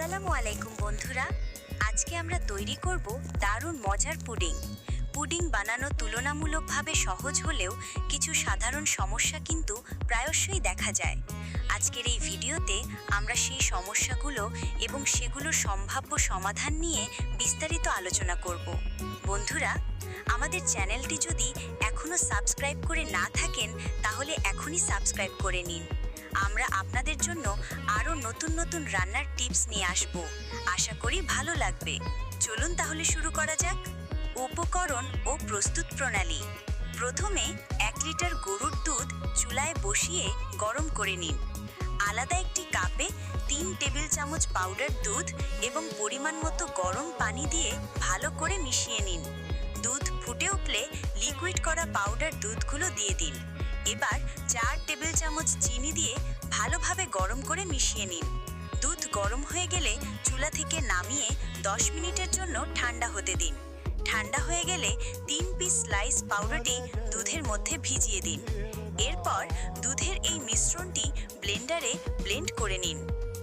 আসসালামু আলাইকুম বন্ধুরা। আজকে আমরা তৈরি করব দারুণ মজার পুডিং। পুডিং বানানো তুলনামূলকভাবে সহজ হলেও কিছু সাধারণ সমস্যা কিন্তু প্রায়শই দেখা যায়। আজকের এই ভিডিওতে আমরা সেই সমস্যাগুলো এবং সেগুলোর সম্ভাব্য সমাধান নিয়ে বিস্তারিত আলোচনা করব। বন্ধুরা, আমাদের চ্যানেলটি যদি এখনও সাবস্ক্রাইব করে না থাকেন, তাহলে এখনই সাবস্ক্রাইব করে নিন। আমরা আপনাদের জন্য আরও নতুন নতুন রান্নার টিপস নিয়ে আসব। আশা করি ভালো লাগবে। চলুন তাহলে শুরু করা যাক। উপকরণ ও প্রস্তুত প্রণালী। প্রথমে এক লিটার গরুর দুধ চুলায় বসিয়ে গরম করে নিন। আলাদা একটি কাপে তিন টেবিল চামচ পাউডার দুধ এবং পরিমাণ মতো গরম পানি দিয়ে ভালো করে মিশিয়ে নিন। দুধ ফুটে উঠলে লিকুইড করা পাউডার দুধগুলো দিয়ে দিন। এবার চার টেবিল চামচ চিনি দিয়ে ভালোভাবে গরম করে মিশিয়ে নিন। দুধ গরম হয়ে গেলে চুলা থেকে নামিয়ে দশ মিনিটের জন্য ঠান্ডা হতে দিন। ঠান্ডা হয়ে গেলে তিন পিস স্লাইস পাউডারটি দুধের মধ্যে ভিজিয়ে দিন। এরপর দুধের এই মিশ্রণটি ব্লেন্ডারে ব্লেন্ড করে নিন।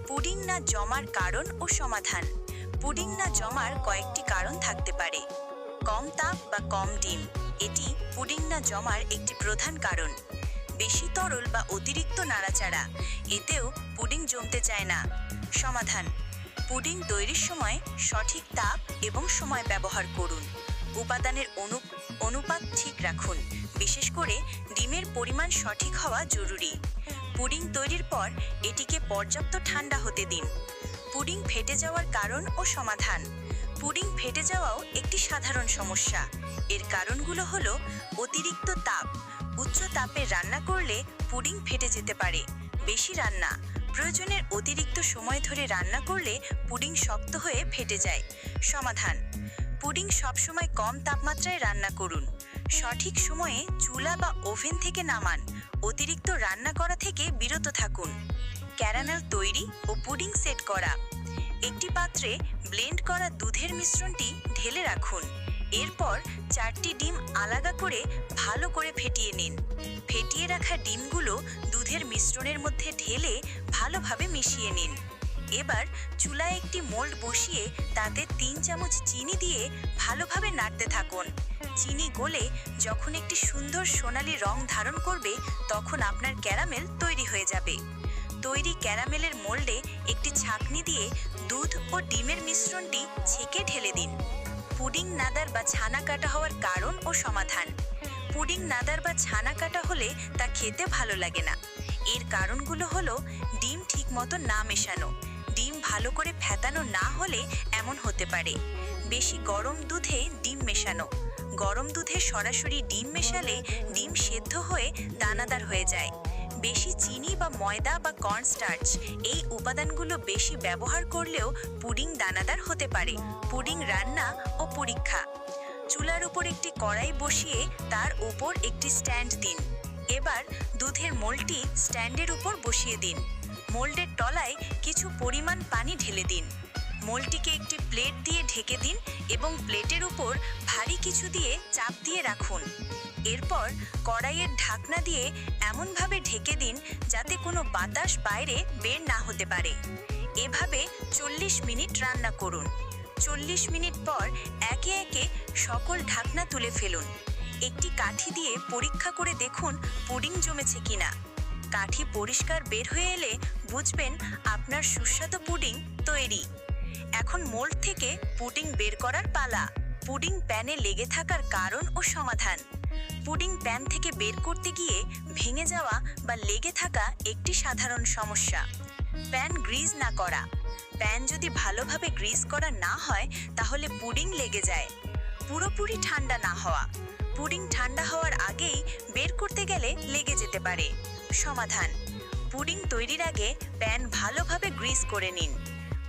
পুডিং না জমার কারণ ও সমাধান। পুডিং না জমার কয়েকটি কারণ থাকতে পারে। কম তাপ বা কম ডিম। এটি পুডিং না জমার একটি প্রধান কারণ। বেশি তরল বা অতিরিক্ত নাড়াচাড়া, এতেও পুডিং জমতে চায় না। সমাধান, পুডিং তৈরির সময় সঠিক তাপ এবং সময় ব্যবহার করুন। উপাদানের অনু, অনুপাত ঠিক রাখুন। বিশেষ করে ডিমের পরিমাণ সঠিক হওয়া জরুরি। পুডিং তৈরির পর এটিকে পর্যাপ্ত ঠান্ডা হতে দিন। পুডিং ফেটে যাওয়ার কারণ ও সমাধান পুডিং ফেটে যাওয়াও একটি সাধারণ সমস্যা। এর কারণগুলো হলো অতিরিক্ত তাপ। উচ্চ তাপে রান্না করলে পুডিং ফেটে যেতে পারে। বেশি রান্না। প্রয়োজনের অতিরিক্ত সময় ধরে রান্না করলে পুডিং শক্ত হয়ে ফেটে যায়। সমাধান। পুডিং সবসময় কম তাপমাত্রায় রান্না করুন। সঠিক সময়ে চুলা বা ওভেন থেকে নামান। অতিরিক্ত রান্না করা থেকে বিরত থাকুন। ক্যারামেল তৈরি ও পুডিং সেট করা। একটি পাত্রে ব্লেন্ড করা দুধের মিশ্রণটি ঢেলে রাখুন। এরপর চারটি ডিম আলাদা করে ভালো করে ফেটিয়ে নিন। ফেটিয়ে রাখা ডিমগুলো দুধের মিশ্রণের মধ্যে ঢেলে ভালোভাবে মিশিয়ে নিন। এবার চুলায় একটি মোল্ড বসিয়ে তাতে তিন চামচ চিনি দিয়ে ভালোভাবে নাড়তে থাকুন। চিনি গলে যখন একটি সুন্দর সোনালি রং ধারণ করবে, তখন আপনার ক্যারামেল তৈরি হয়ে যাবে। তৈরি ক্যারামেলের মোল্ডে একটি ছাঁকনি দিয়ে দুধ ও ডিমের মিশ্রণটি ছেঁকে ঢেলে দিন। পুডিং নাদার বা ছানা কাটা হওয়ার কারণ ও সমাধান। পুডিং নাদার বা ছানা কাটা হলে তা খেতে ভালো লাগে না। এর কারণগুলো হলো, ডিম ঠিকমতো না মেশানো। ডিম ভালো করে ফেটানো না হলে এমন হতে পারে। বেশি গরম দুধে ডিম মেশানো। গরম দুধে সরাসরি ডিম মেশালে ডিম সেদ্ধ হয়ে দানাদার হয়ে যায়। বেশি চিনি বা ময়দা বা কর্নস্টার্চ এই উপাদানগুলো বেশি ব্যবহার করলেও পুডিং দানাদার হতে পারে। পুডিং রান্না ও পরীক্ষা। চুলার উপর একটি কড়াই বসিয়ে তার উপর একটি স্ট্যান্ড দিন। এবার দুধের মোলটি স্ট্যান্ডের উপর বসিয়ে দিন। মোল্ডের তলায় কিছু পরিমাণ পানি ঢেলে দিন। মোলটিকে একটি প্লেট দিয়ে ঢেকে দিন এবং প্লেটের উপর ভারী কিছু দিয়ে চাপ দিয়ে রাখুন। এরপর কড়াইয়ের ঢাকনা দিয়ে এমনভাবে ঢেকে দিন যাতে কোনো বাতাস বাইরে বের না হতে পারে। এভাবে চল্লিশ মিনিট রান্না করুন। চল্লিশ মিনিট পর একে একে সকল ঢাকনা তুলে ফেলুন। একটি কাঠি দিয়ে পরীক্ষা করে দেখুন পুডিং জমেছে কিনা। কাঠি পরিষ্কার বের হয়ে এলে বুঝবেন আপনার সুস্বাদু পুডিং তৈরি। এখন মোল্ড থেকে পুডিং বের করার পালা। পুডিং প্যানে লেগে থাকার কারণ ও সমাধান। পুডিং প্যান থেকে বের করতে গিয়ে ভেঙে যাওয়া বা লেগে থাকা একটি সাধারণ সমস্যা। প্যান গ্রিজ না করা। প্যান যদি ভালোভাবে গ্রিজ করা না হয়, তাহলে পুডিং লেগে যায়। পুরোপুরি ঠান্ডা না হওয়া। পুডিং ঠান্ডা হওয়ার আগেই বের করতে গেলে লেগে যেতে পারে। সমাধান। পুডিং তৈরির আগে প্যান ভালোভাবে গ্রিজ করে নিন।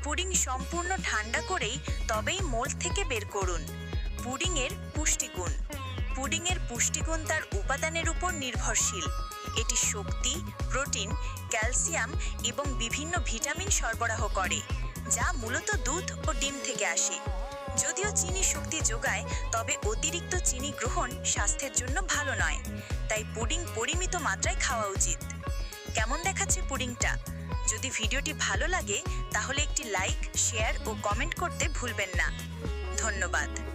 পুডিং সম্পূর্ণ ঠান্ডা করেই তবেই মোল্ড থেকে বের করুন। পুডিংয়ের পুষ্টিগুণ। পুডিংয়ের পুষ্টিগুণ তার উপাদানের উপর নির্ভরশীল। এটি শক্তি, প্রোটিন, ক্যালসিয়াম এবং বিভিন্ন ভিটামিন সরবরাহ করে, যা মূলত দুধ ও ডিম থেকে আসে। যদিও চিনি শক্তি যোগায়, তবে অতিরিক্ত চিনি গ্রহণ স্বাস্থ্যের জন্য ভালো নয়, তাই পুডিং পরিমিত মাত্রায় খাওয়া উচিত। কেমন দেখাচ্ছে পুডিংটা? যদি ভিডিওটি ভালো লাগে, তাহলে একটি লাইক, শেয়ার ও কমেন্ট করতে ভুলবেন না। ধন্যবাদ।